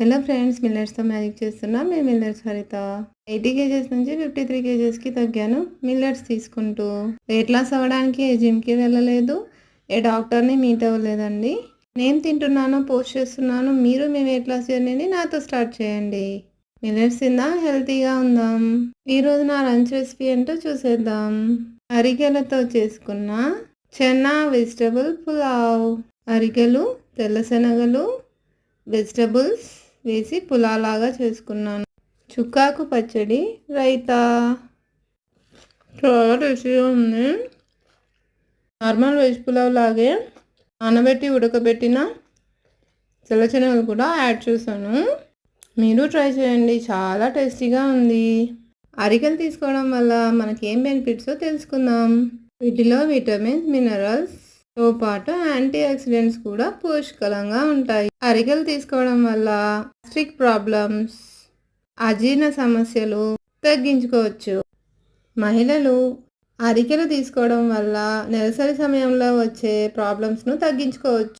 Hello friends మిల్లెట్స్తో magic చేస్తున్నా. మేము millets Haritha. Eighty kgs నుంచి ఫిఫ్టీ త్రీ కేజెస్కి తగ్గాను. మిల్లెట్స్ తీసుకుంటూ వెయిట్ లాస్ అవ్వడానికి ఏ జిమ్కి వెళ్ళలేదు. ఏ డాక్టర్ని మీట్ అవ్వలేదండి. నేను తింటున్నాను పోస్ట్ చేస్తున్నాను. మీరు మీ వెయిట్ లాస్ జర్నీని నాతో స్టార్ట్ చేయండి. మిల్లెట్స్ తిందాం హెల్తీగా ఉందాం. ఈరోజు నా లంచ్ రెసిపీ ఏంటో చూసేద్దాం. అరికెలతో చేసుకున్న చెన్నా వెజిటబుల్ పులావ్. అరికెలు తెల్ల శనగలు వెజిటబుల్స్ వేసి పులాలాగా చేసుకున్నాను. చుక్కాకు పచ్చడి రైతా. చాలా టేస్టీగా ఉంది. నార్మల్ వెజ్ పులావ్ లాగే నానబెట్టి ఉడకబెట్టిన తెల్ల కూడా యాడ్ చేశాను. మీరు ట్రై చేయండి. చాలా టేస్టీగా ఉంది. అరికలు తీసుకోవడం వల్ల మనకి ఏం బెనిఫిట్సో తెలుసుకుందాం. వీటిలో విటమిన్స్ మినరల్స్ తో పాటు యాంటీ ఆక్సిడెంట్స్ కూడా పోషకలంగా ఉంటాయి. అరికలు తీసుకోవడం వల్ల స్ట్రిక్ ప్రాబ్లమ్స్ అజీర్ణ సమస్యలు తగ్గించుకోవచ్చు. మహిళలు అరికెలు తీసుకోవడం వల్ల నెలసరి సమయంలో వచ్చే ప్రాబ్లమ్స్ను తగ్గించుకోవచ్చు.